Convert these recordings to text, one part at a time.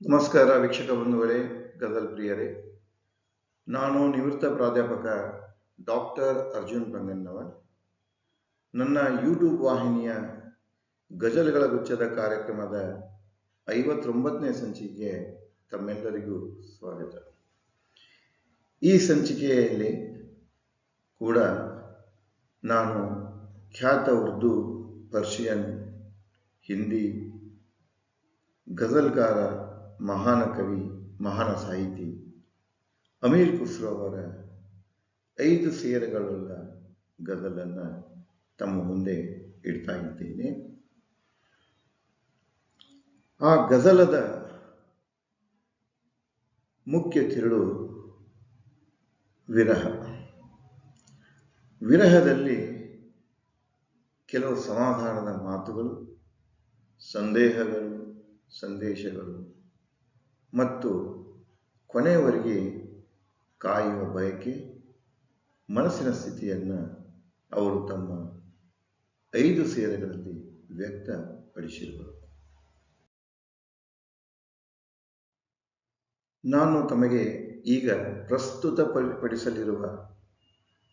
ನಮಸ್ಕಾರ ವೀಕ್ಷಕ ಬಂಧುಗಳೇ ಗಜಲ್ ಪ್ರಿಯರೇ. ನಾನು ನಿವೃತ್ತ ಪ್ರಾಧ್ಯಾಪಕ ಡಾಕ್ಟರ್ ಅರ್ಜುನ್ ಬಂಗನ್ನವರ್ ನನ್ನ ಯೂಟ್ಯೂಬ್ ವಾಹಿನಿಯ ಗಜಲ್ಗಳ ಗುಚ್ಛದ ಕಾರ್ಯಕ್ರಮದ ಐವತ್ತೊಂಬತ್ತನೇ ಸಂಚಿಕೆಗೆ ತಮ್ಮೆಲ್ಲರಿಗೂ ಸ್ವಾಗತ. ಈ ಸಂಚಿಕೆಯಲ್ಲಿ ಕೂಡ ನಾನು ಖ್ಯಾತ ಉರ್ದು, ಪರ್ಷಿಯನ್, ಹಿಂದಿ ಗಜಲ್ಕಾರ ಮಹಾನ ಕವಿ, ಮಹಾನ ಸಾಹಿತಿ ಅಮೀರ್ ಖುಸ್ರೋ ಅವರ ಐದು ಸೇರುಗಳುಳ್ಳ ಗದಲನ್ನು ತಮ್ಮ ಮುಂದೆ ಇಡ್ತಾ ಇದ್ದೇನೆ. ಆ ಗಜಲದ ಮುಖ್ಯ ತಿರುಳು ವಿರಹ. ವಿರಹದಲ್ಲಿ ಕೆಲವು ಸಮಾಧಾನದ ಮಾತುಗಳು, ಸಂದೇಹಗಳು, ಸಂದೇಶಗಳು ಮತ್ತು ಕೊನೆಯವರೆಗೆ ಕಾಯುವ ಬಯಕೆ, ಮನಸ್ಸಿನ ಸ್ಥಿತಿಯನ್ನು ಅವರು ತಮ್ಮ ಐದು ಸೇರೆಗಳಲ್ಲಿ ವ್ಯಕ್ತಪಡಿಸಿರುವರು. ನಾನು ತಮಗೆ ಈಗ ಪ್ರಸ್ತುತ ಪಡಿಸಲಿರುವ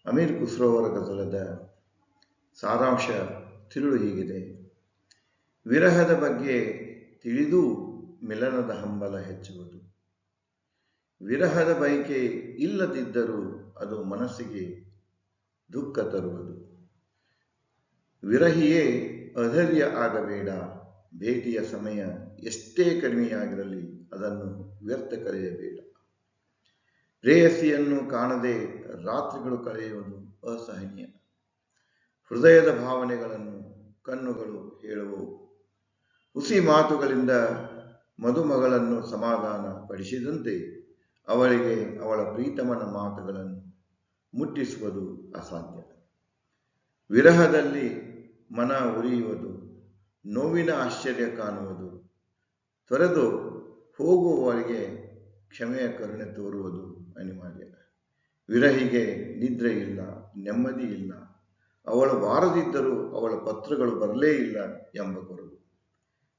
ಅಮೀರ್ ಖುಸ್ರೋ ಅವರ ಗಜಲದ ಸಾರಾಂಶ ತಿರುಳು ಹೀಗಿದೆ. ವಿರಹದ ಬಗ್ಗೆ ತಿಳಿದು ಮಿಲನದ ಹಂಬಲ ಹೆಚ್ಚುವುದು. ವಿರಹದ ಬಯಕೆ ಇಲ್ಲದಿದ್ದರೂ ಅದು ಮನಸ್ಸಿಗೆ ದುಃಖ ತರುವುದು. ವಿರಹಿಯೇ, ಅಧೈರ್ಯ ಆಗಬೇಡ. ಭೇಟಿಯ ಸಮಯ ಎಷ್ಟೇ ಕಡಿಮೆಯಾಗಿರಲಿ ಅದನ್ನು ವ್ಯರ್ಥ ಕಳೆಯಬೇಡ ಪ್ರೇಯಸಿಯನ್ನು ಕಾಣದೆ ರಾತ್ರಿಗಳು ಕಳೆಯುವುದು ಅಸಹನೀಯ. ಹೃದಯದ ಭಾವನೆಗಳನ್ನು ಕಣ್ಣುಗಳು ಹೇಳುವವು. ಹುಸಿ ಮಾತುಗಳಿಂದ ಮದುಮಗಳನ್ನು ಸಮಾಧಾನ ಪಡಿಸಿದಂತೆ ಅವಳಿಗೆ ಅವಳ ಪ್ರೀತಮನ ಮಾತುಗಳನ್ನು ಮುಟ್ಟಿಸುವುದು ಅಸಾಧ್ಯ. ವಿರಹದಲ್ಲಿ ಮನ ಉರಿಯುವುದು, ನೋವಿನ ಆಶ್ಚರ್ಯ ಕಾಣುವುದು, ತೊರೆದು ಹೋಗುವವರಿಗೆ ಕ್ಷಮೆಯ ಕರುಣೆ ತೋರುವುದು ಅನಿವಾರ್ಯ. ವಿರಹಿಗೆ ನಿದ್ರೆ ಇಲ್ಲ, ನೆಮ್ಮದಿ ಇಲ್ಲ, ಅವಳು ಬಾರದಿದ್ದರೂ ಅವಳ ಪತ್ರಗಳು ಬರಲೇ ಇಲ್ಲ ಎಂಬ ಕೊರಗು.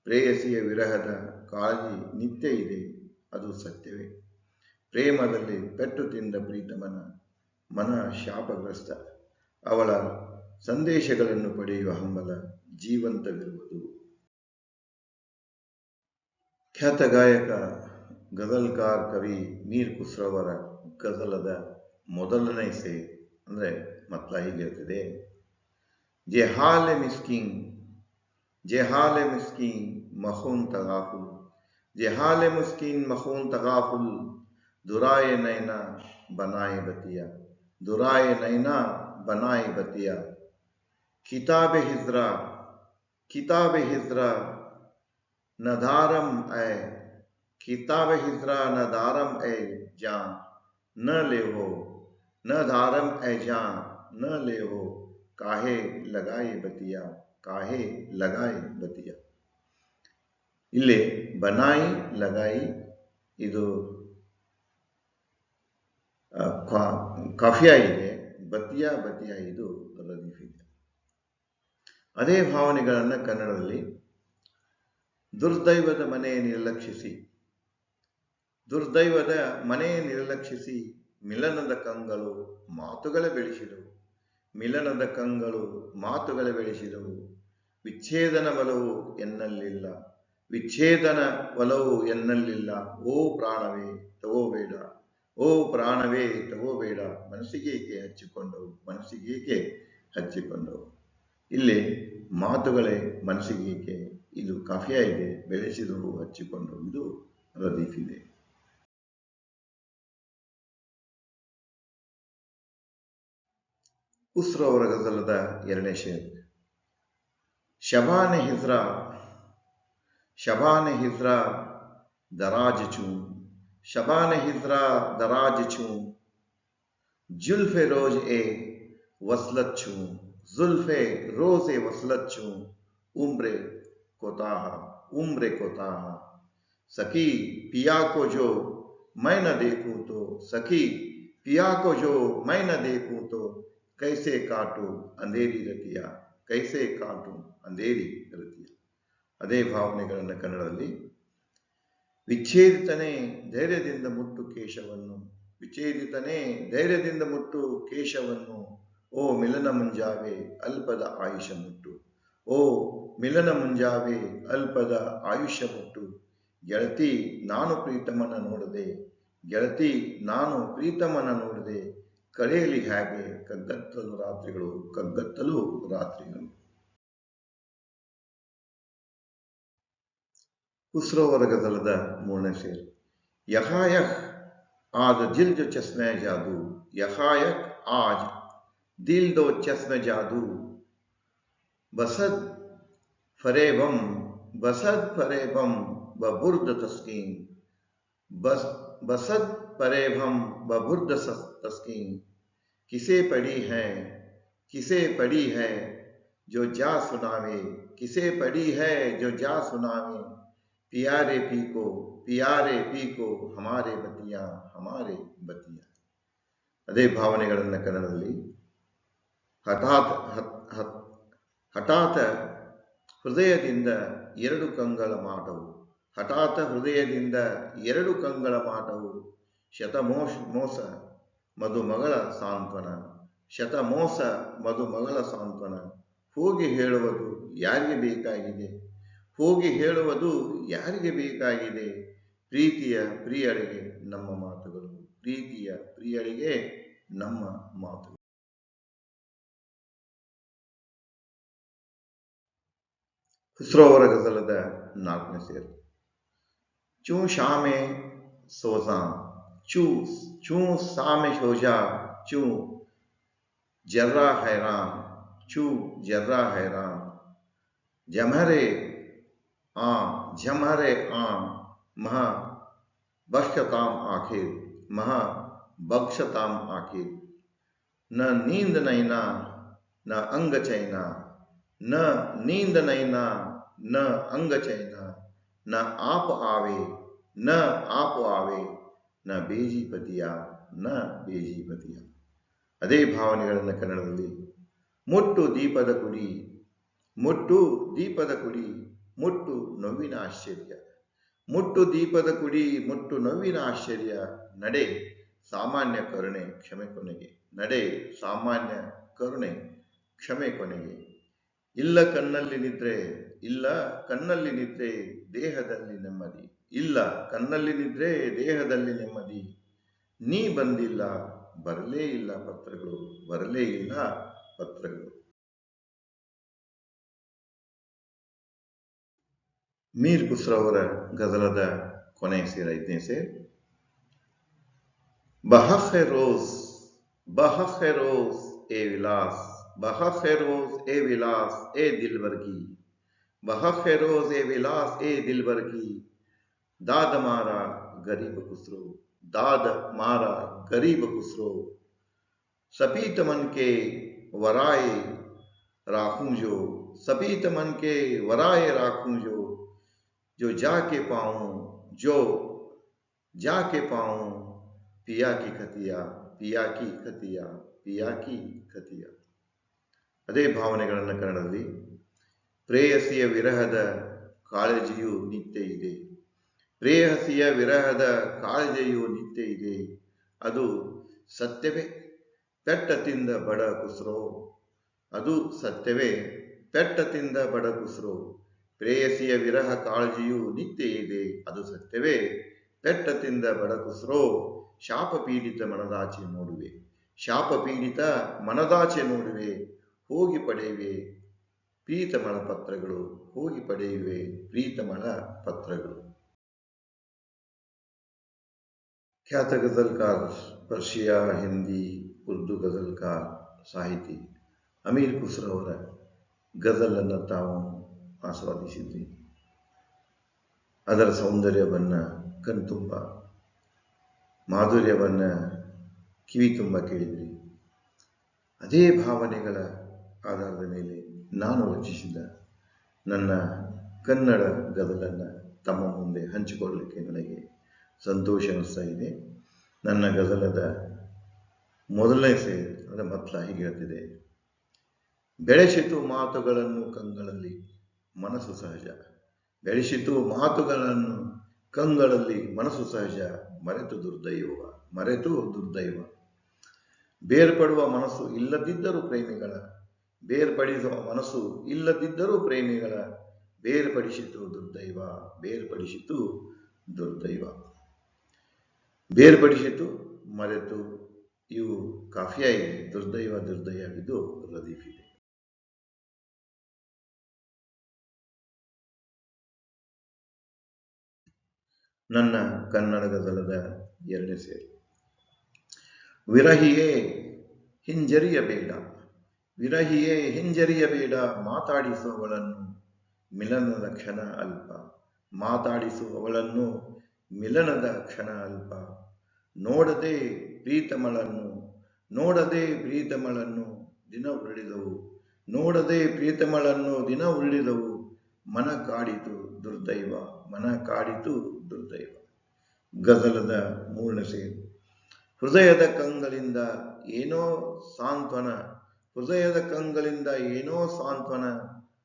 ಪ್ರೇಯಸಿಯ ವಿರಹದ ಕಾಳಜಿ ನಿತ್ಯ ಇದೆ. ಅದು ಸತ್ಯವೇ. ಪ್ರೇಮದಲ್ಲಿ ಪೆಟ್ಟು ತಿಂದ ಪ್ರೀತಮನ ಮನ ಶಾಪಗ್ರಸ್ತ. ಅವಳ ಸಂದೇಶಗಳನ್ನು ಪಡೆಯುವ ಹಂಬಲ ಜೀವಂತವಿರುವುದು. ಖ್ಯಾತ ಗಾಯಕ, ಗಜಲ್ಕಾರ್ ಕವಿ ಮೀರ್ ಖುಸ್ರವರ ಗಜಲದ ಮೊದಲನೇ ಸೇ, ಅಂದರೆ ಮತ್ಲ ಹೀಗಿರ್ತದೆ ಜೆ ಹಾಲೆ ಮಿಸ್ಕಿಂಗ್ ಜೆಹಾಲೆ ಮಿಸ್ಕೀನ್ ಮಹೂನ್ جہال حال مسکین مخون تغافل درائے نینا بنائے بتیا درائے نینا بنائے بتیا۔ کتاب ہزرا کتاب ہزرا ندارم اے، کتاب ہزرا ندارم اے جان، نہ لے ہو نہ دھارم اے جان، نہ لے ہو، کاہے لگائے بتیا، کاہے لگائے بتیا۔ ಇಲ್ಲಿ ಬನಾಯಿ, ಲಗಾಯಿ, ಇದು ಕಾಫಿಯಾ ಇದೆ. ಬತಿಯ ಬತಿಯ, ಇದು ರದೀಫ್ ಇದೆ ಅದೇ ಭಾವನೆಗಳನ್ನು ಕನ್ನಡದಲ್ಲಿ ದುರ್ದೈವದ ಮನೆ ನಿರ್ಲಕ್ಷಿಸಿ, ದುರ್ದೈವದ ಮನೆ ನಿರ್ಲಕ್ಷಿಸಿ ಮಿಲನದ ಕಂಗಳು ಮಾತುಗಳ ಬೆಳೆಸಿದವು. ಮಿಲನದ ಕಂಗಳು ಮಾತುಗಳ ಬೆಳೆಸಿದವು. ವಿಚ್ಛೇದನ ಬಲವು ಎನ್ನಲ್ಲಿಲ್ಲ. ವಿಚ್ಛೇದನ ಒಲವು ಎನ್ನಲ್ಲಿಲ್ಲ. ಓ ಪ್ರಾಣವೇ ತಗೋಬೇಡ ಓ ಪ್ರಾಣವೇ ತಗೋಬೇಡ ಮನಸ್ಸಿಗೇಕೆ ಹಚ್ಚಿಕೊಂಡವು? ಮನಸ್ಸಿಗೇಕೆ ಹಚ್ಚಿಕೊಂಡವು? ಇಲ್ಲಿ ಮಾತುಗಳೇ ಮನಸ್ಸಿಗೇಕೆ ಇದು ಕಾಫಿಯ ಇದೆ ಬೆಳೆಸಿದವು ಹಚ್ಚಿಕೊಂಡವು ಇದು ಇದೆ ಉಸ್ರೋ ಅವರ ಗಜಲದ ಎರಡನೇ ಶೇರ್ ಶಬಾನೆ ಹಿಜ್ರಾ شبان ہزرا دراج چوں، شبان ہزرا دراج چوں، جلف روز اے وصلت چھوں زلف روز اے وصلت چھوں عمر کوتاہ عمر کوتاہ سکی پیا کو جو میں نہ دیکھوں تو، سکی پیا کو جو میں نہ دیکھوں تو، کیسے کاٹوں اندھیری رتیا، کیسے کاٹوں اندھیری رتیا۔ ಅದೇ ಭಾವನೆಗಳನ್ನು ಕನ್ನಡದಲ್ಲಿ. ವಿಚ್ಛೇದಿತನೇ ಧೈರ್ಯದಿಂದ ಮುಟ್ಟು ಕೇಶವನ್ನು, ವಿಚ್ಛೇದಿತನೇ ಧೈರ್ಯದಿಂದ ಮುಟ್ಟು ಕೇಶವನ್ನು, ಓ ಮಿಲನ ಮುಂಜಾವೆ ಅಲ್ಪದ ಆಯುಷ ಮುಟ್ಟು, ಓ ಮಿಲನ ಮುಂಜಾವೆ ಅಲ್ಪದ ಆಯುಷ್ಯ ಮುಟ್ಟು. ಗೆಳತಿ ನಾನು ಪ್ರೀತಮನ ನೋಡದೆ, ಗೆಳತಿ ನಾನು ಪ್ರೀತಮನ ನೋಡದೆ ಕಳೆಯಲಿ ಹೇಗೆ ಕಗ್ಗತ್ತಲು ರಾತ್ರಿಗಳು ಕಗ್ಗತ್ತಲು ರಾತ್ರಿಗಳು. ಉಸ್ರೋವರ್ಗದಲ್ಲದ ಮೂರನೇ ಸೇರು آج ಆದ ದಿಲ್ ಜೊ ಚಸ್ಮೆ ಜಾದು ಯಹಾಯಕ್ ಆಜ್ ದಿಲ್ ದೋ ಚಸ್ಮೆ ಜಾದು بسد فریبم بسد فریبم ببرد تسکین۔ بس، بسد فریبم ببرد تسکین۔ کسے پڑی ہے، کسے پڑی ہے جو جا سناوے۔ کسے پڑی ہے جو جا سناوے۔ प्यारे पी को प्यारे पी को ಹಮಾರೆ ಬತಿಯ ಹಮಾರೆ ಬತಿಯ ಅದೇ ಭಾವನೆಗಳನ್ನು ಕನ್ನಡದಲ್ಲಿ ಹಠಾತ್ ಹತ್- ಹತ್- ಹಠಾತ್ ಹೃದಯದಿಂದ ಎರಡು ಕಂಗಳ ಮಾಟವು ಹಠಾತ್ ಹೃದಯದಿಂದ ಎರಡು ಕಂಗಳ ಮಾಟವು ಶತಮೋಷ ಮೋಸ ಮಧುಮಗಳ ಸಾಂತ್ವನ ಶತಮೋಸ ಮಧುಮಗಳ ಸಾಂತ್ವನ ಹೋಗಿ ಹೇಳುವುದು ಯಾರಿಗೆ ಬೇಕಾಗಿದೆ یار بیکرو رزل سیری چو شام سوز چو جرا حرمر آم جمہر آم، مہا بخشتام آخر مہا بخشتام آخر نہ نیند نینا نہ انگ چینا نہ نیند نینا نہ انگ چینا نہ آپ آوے، نہ آپ آوے، نہ بیجی پتیا ನ ಬೇಜಿಪತಿಯ ನ ಬೇಜಿಪತಿಯ ಅದೇ ಭಾವನೆಗಳನ್ನು دلی مٹو دیپ دکڑی مٹو دیپ دکڑی ಮುಟ್ಟು ನೋವಿನ ಆಶ್ಚರ್ಯ. ಮುಟ್ಟು ದೀಪದ ಕುಡಿ, ಮುಟ್ಟು ನೋವಿನ ಆಶ್ಚರ್ಯ. ನಡೆ, ಸಾಮಾನ್ಯ ಕರುಣೆ, ಕ್ಷಮೆ ಕೊನೆಗೆ. ನಡೆ, ಸಾಮಾನ್ಯ ಕರುಣೆ, ಕ್ಷಮೆ ಕೊನೆಗೆ. ಇಲ್ಲ ಕಣ್ಣಲ್ಲಿ ನಿದ್ರೆ, ಇಲ್ಲ ಕಣ್ಣಲ್ಲಿ ನಿದ್ರೆ ದೇಹದಲ್ಲಿ ನೆಮ್ಮದಿ. ಇಲ್ಲ ಕಣ್ಣಲ್ಲಿ ನಿದ್ರೆ ದೇಹದಲ್ಲಿ ನೆಮ್ಮದಿ. ನೀ ಬಂದಿಲ್ಲ, ಬರಲೇ ಇಲ್ಲ ಪತ್ರಗಳು, ಬರಲೇ ಇಲ್ಲ ಪತ್ರಗಳು. میر بسرورة gazalada koneyse سے، بحق روز بحق روز، اے ولاس بحق روز، اے ولاس اے دل برگی بحق روز، اے ولاس اے دل برگی داد مارا گریب کسرو داد مارا گریب کسرو سپی تمن کے ورائے راکھوں جو سپی تمن کے ورائے راکھوں جو जो जो जाके पाऊं जो जाके पाऊं पिया की खतिया पिया की खतिया पिया की खतिया ಅದೇ ಭಾವನೆಗಳನ್ನು ಕನ್ನಡದಲ್ಲಿ ಪ್ರೇಯಸಿಯ ವಿರಹದ ಕಾಳಜಿಯು ನಿತ್ಯ ಇದೆ ಪ್ರೇಯಸಿಯ ವಿರಹದ ಕಾಳಜಿಯು ನಿತ್ಯ ಇದೆ ಅದು ಸತ್ಯವೇ ಪೆಟ್ಟ ತಿಂದ ಬಡ ಕುಸ್ರೋ ಅದು ಸತ್ಯವೇ ಪೆಟ್ಟ ತಿಂದ ಬಡ ಕುಸ್ರೋ ಪ್ರೇಯಸಿಯ ವಿರಹ ಕಾಳಜಿಯು ನಿತ್ಯ ಇದೆ, ಅದು ಸತ್ಯವೇ. ಪೆಟ್ಟ ತಿಂದ ಬಡಕುಸ್ರೋ ಶಾಪ ಪೀಡಿತ ಮನದಾಚೆ ನೋಡುವೆ. ಶಾಪ ಪೀಡಿತ ಮನದಾಚೆ ನೋಡುವೆ, ಹೋಗಿ ಪಡೆಯುವೆ. ಪ್ರೀತಮಣ ಪತ್ರಗಳು, ಹೋಗಿ ಪಡೆಯುವೆ ಪ್ರೀತಮಣ ಪತ್ರಗಳು. ಖ್ಯಾತ ಗಜಲ್ಕಾರ್, ಪರ್ಷಿಯಾ, ಹಿಂದಿ, ಉರ್ದು ಗಜಲ್ಕಾರ್ ಸಾಹಿತಿ ಅಮೀರ್ ಖುಸ್ರವರ ಗಜಲನ್ನು ತಾವು ಆಸ್ವಾದಿಸಿದ್ರಿ ಅದರ ಸೌಂದರ್ಯವನ್ನು ಕಣ್ತುಂಬ, ಮಾಧುರ್ಯವನ್ನು ಕಿವಿ ತುಂಬ ಕೇಳಿದ್ರಿ ಅದೇ ಭಾವನೆಗಳ ಆಧಾರದ ಮೇಲೆ ನಾನು ರಚಿಸಿದ ನನ್ನ ಕನ್ನಡ ಗದಲನ್ನು ತಮ್ಮ ಮುಂದೆ ಹಂಚಿಕೊಳ್ಳಲಿಕ್ಕೆ ನನಗೆ ಸಂತೋಷ ಅನಿಸ್ತಾ ಇದೆ. ನನ್ನ ಗದಲದ ಮೊದಲನೇ ಸೇ, ಅಂದರೆ ಮತ್ಲ ಹೀಗೆ ಹೇಳ್ತಿದೆ. ಬೆಳೆಸಿತು ಮಾತುಗಳನ್ನು ಕಂಗಳಲ್ಲಿ ಮನಸ್ಸು ಸಹಜ. ಬೆಳೆಸಿತು ಮಾತುಗಳನ್ನು ಕಂಗಳಲ್ಲಿ ಮನಸ್ಸು ಸಹಜ, ಮರೆತು ದುರ್ದೈವ ಮರೆತು ದುರ್ದೈವ. ಬೇರ್ಪಡುವ ಮನಸ್ಸು ಇಲ್ಲದಿದ್ದರೂ ಪ್ರೇಮಿಗಳ, ಬೇರ್ಪಡಿಸುವ ಮನಸ್ಸು ಇಲ್ಲದಿದ್ದರೂ ಪ್ರೇಮಿಗಳ, ಬೇರ್ಪಡಿಸಿತು ದುರ್ದೈವ ಬೇರ್ಪಡಿಸಿತು ದುರ್ದೈವ. ಬೇರ್ಪಡಿಸಿತು, ಮರೆತು, ಇವು ಕಾಫಿಯಾಗಿದೆ ದುರ್ದೈವ ದುರ್ದೈವ ಇದು ನನ್ನ ಕನ್ನಡ ಗಜಲದ ಎರಡನೇ ಸೇರಿ. ವಿರಹಿಯೇ ಹಿಂಜರಿಯಬೇಡ ವಿರಹಿಯೇ ಹಿಂಜರಿಯಬೇಡ, ಮಾತಾಡಿಸುವವಳನ್ನು ಮಿಲನದ ಕ್ಷಣ ಅಲ್ಪ, ಮಾತಾಡಿಸುವವಳನ್ನು ಮಿಲನದ ಕ್ಷಣ ಅಲ್ಪ. ನೋಡದೆ ಪ್ರೀತಮಳನ್ನು ನೋಡದೆ ಪ್ರೀತಮಳನ್ನು ದಿನ ಉರುಳಿದವು, ನೋಡದೆ ಪ್ರೀತಮಳನ್ನು ದಿನ ಉರುಳಿದವು, ಮನ ಕಾಡಿತು ದುರ್ದೈವ, ಮನ ಕಾಡಿತು ದುರ್ದೈವ. ಗಜಲದ ಮೂರ್ಣ ಸೇರು. ಹೃದಯದ ಕಂಗಳಿಂದ ಏನೋ ಸಾಂತ್ವನ, ಹೃದಯದ ಕಂಗಳಿಂದ ಏನೋ ಸಾಂತ್ವನ,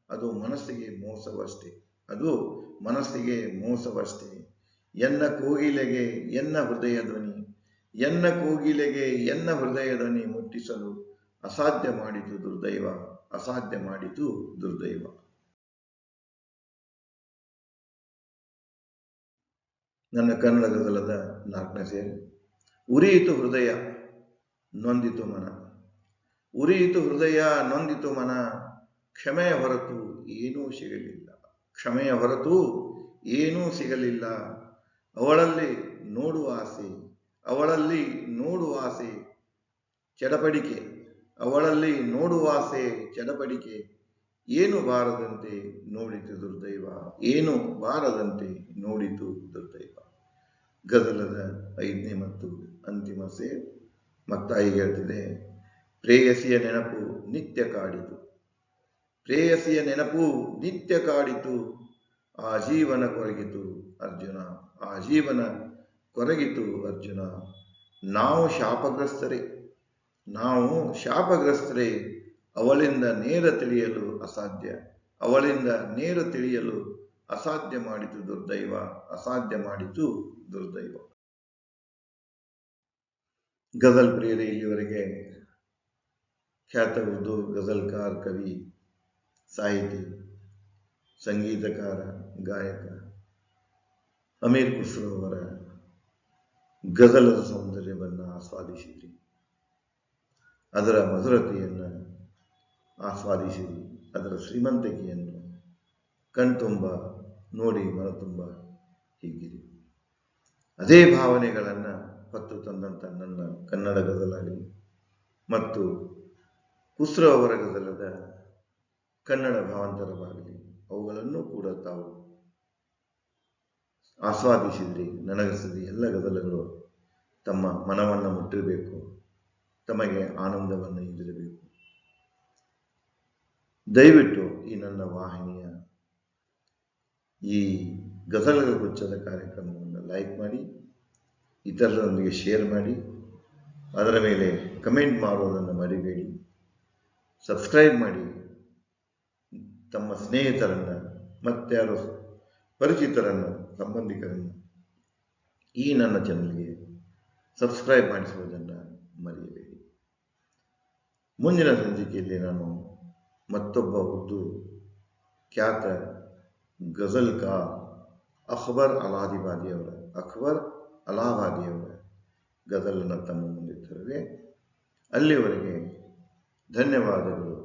ಅದು ಮನಸ್ಸಿಗೆ ಮೋಸವಷ್ಟೇ. ಅದು ಮನಸ್ಸಿಗೆ ಮೋಸವಷ್ಟೇ. ಎನ್ನ ಕೋಗಿಲೆಗೆ ಎನ್ನ ಹೃದಯ ಧ್ವನಿ, ಎನ್ನ ಕೋಗಿಲೆಗೆ ಎನ್ನ ಹೃದಯ ಧ್ವನಿ ಮುಟ್ಟಿಸಲು ಅಸಾಧ್ಯ ಮಾಡಿತು ದುರ್ದೈವ, ಅಸಾಧ್ಯ ಮಾಡಿತು ದುರ್ದೈವ. ನನ್ನ ಕನ್ನಡ ಗಜಲದ ನಾಲ್ಕನೇ ಸೇರಿ. ಉರಿಯಿತು ಹೃದಯ, ನೊಂದಿತು ಮನ. ಉರಿಯಿತು ಹೃದಯ, ನೊಂದಿತು ಮನ. ಕ್ಷಮೆಯ ಹೊರತು ಏನೂ ಸಿಗಲಿಲ್ಲ. ಕ್ಷಮೆಯ ಹೊರತು ಏನೂ ಸಿಗಲಿಲ್ಲ. ಅವಳಲ್ಲಿ ನೋಡುವ ಆಸೆ, ಅವಳಲ್ಲಿ ನೋಡುವ ಆಸೆ, ಚಡಪಡಿಕೆ. ಅವಳಲ್ಲಿ ನೋಡುವ ಆಸೆ, ಚಡಪಡಿಕೆ. ಏನು ಬಾರದಂತೆ ನೋಡಿತು ದುರ್ದೈವ? ಏನು ಬಾರದಂತೆ ನೋಡಿತು ದುರ್ದೈವ? ಗದಲದ ಐದನೇ ಮತ್ತು ಅಂತಿಮ ಸೇ, ಮತ್ತಾಯಿ ಹೇಳ್ತಿದೆ, ಪ್ರೇಯಸಿಯ ನೆನಪು ನಿತ್ಯ ಕಾಡಿತು. ಪ್ರೇಯಸಿಯ ನೆನಪು ನಿತ್ಯ ಕಾಡಿತು, ಆ ಜೀವನ ಕೊರಗಿತು ಅರ್ಜುನ, ಆ ಜೀವನ ಕೊರಗಿತು ಅರ್ಜುನ. ನಾವು ಶಾಪಗ್ರಸ್ತರೇ ನಾವು ಶಾಪಗ್ರಸ್ತರೇ ಅವಳಿಂದ ನೇರ ತಿಳಿಯಲು ಅಸಾಧ್ಯ, ಅವಳಿಂದ ನೇರ ತಿಳಿಯಲು ಅಸಾಧ್ಯ ಮಾಡಿತು ದುರ್ದೈವ, ಅಸಾಧ್ಯ ಮಾಡಿತು ದುರ್ದೈವ. ಗಜಲ್ ಪ್ರಿಯರೇ ಇಲ್ಲಿವರೆಗೆ ಖ್ಯಾತ ಉರ್ದು ಗಜಲ್ಕಾರ್ ಕವಿ, ಸಾಹಿತಿ, ಸಂಗೀತಕಾರ, ಗಾಯಕ ಅಮೀರ್ ಖುಸ್ರೋ ಅವರ ಗಜಲದ ಸೌಂದರ್ಯವನ್ನು ಆಸ್ವಾದಿಸಿದ್ರಿ. ಅದರ ಮಧುರತೆಯನ್ನು ಆಸ್ವಾದಿಸಿರಿ ಅದರ ಶ್ರೀಮಂತಿಕೆಯನ್ನು ಕಣ್ತುಂಬ, ನೋಡಿ ಮನತುಂಬ ಹೀಗಿರಿ ಅದೇ ಭಾವನೆಗಳನ್ನು ಹೊತ್ತು ತಂದಂಥ ನನ್ನ ಕನ್ನಡ ಗದಲಾಗಲಿ ಮತ್ತು ಕುಸ್ರ ಗದಲದ ಕನ್ನಡ ಭಾವಾಂತರವಾಗಲಿ, ಅವುಗಳನ್ನು ಕೂಡ ತಾವು ಆಸ್ವಾದಿಸಿದ್ರಿ. ನನಗಸದಿ ಎಲ್ಲ ಗದಲಗಳು ತಮ್ಮ ಮನವನ್ನು ಮುಟ್ಟಿರಬೇಕು, ತಮಗೆ ಆನಂದವನ್ನು ಇದಿರಬೇಕು ದಯವಿಟ್ಟು ಈ ನನ್ನ ವಾಹಿನಿಯ ಈ ಗಜಲಗಳ ಗುಚ್ಚದ ಕಾರ್ಯಕ್ರಮವನ್ನು ಲೈಕ್ ಮಾಡಿ, ಇತರರೊಂದಿಗೆ ಶೇರ್ ಮಾಡಿ, ಅದರ ಮೇಲೆ ಕಮೆಂಟ್ ಮಾಡುವುದನ್ನು ಮರಿಬೇಡಿ. ಸಬ್ಸ್ಕ್ರೈಬ್ ಮಾಡಿ. ತಮ್ಮ ಸ್ನೇಹಿತರನ್ನು ಮತ್ತಾರು ಪರಿಚಿತರನ್ನು, ಸಂಬಂಧಿಕರನ್ನು ಈ ನನ್ನ ಚಾನಲ್ಗೆ ಸಬ್ಸ್ಕ್ರೈಬ್ ಮಾಡಿಸುವುದನ್ನು ಮರೆಯಬೇಡಿ. ಮುಂದಿನ ಸಂಚಿಕೆಯಲ್ಲಿ ನಾನು ಮತ್ತೊಬ್ಬ ಉರ್ದು ಖ್ಯಾತ ಕಾ ಅಕ್ಬರ್ ಅಲಾದಿಬಾದಿಯವರ ಅಕ್ಬರ್ ಅಲಾಹಾದಿಯವರ ಗಜಲನ್ನು ತಮ್ಮ ಮುಂದಿಟ್ಟರೆ ಅಲ್ಲಿವರೆಗೆ ಧನ್ಯವಾದಗಳು.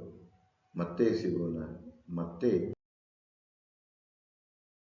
ಮತ್ತೆ ಸಿಗೋಣ. ಮತ್ತೆ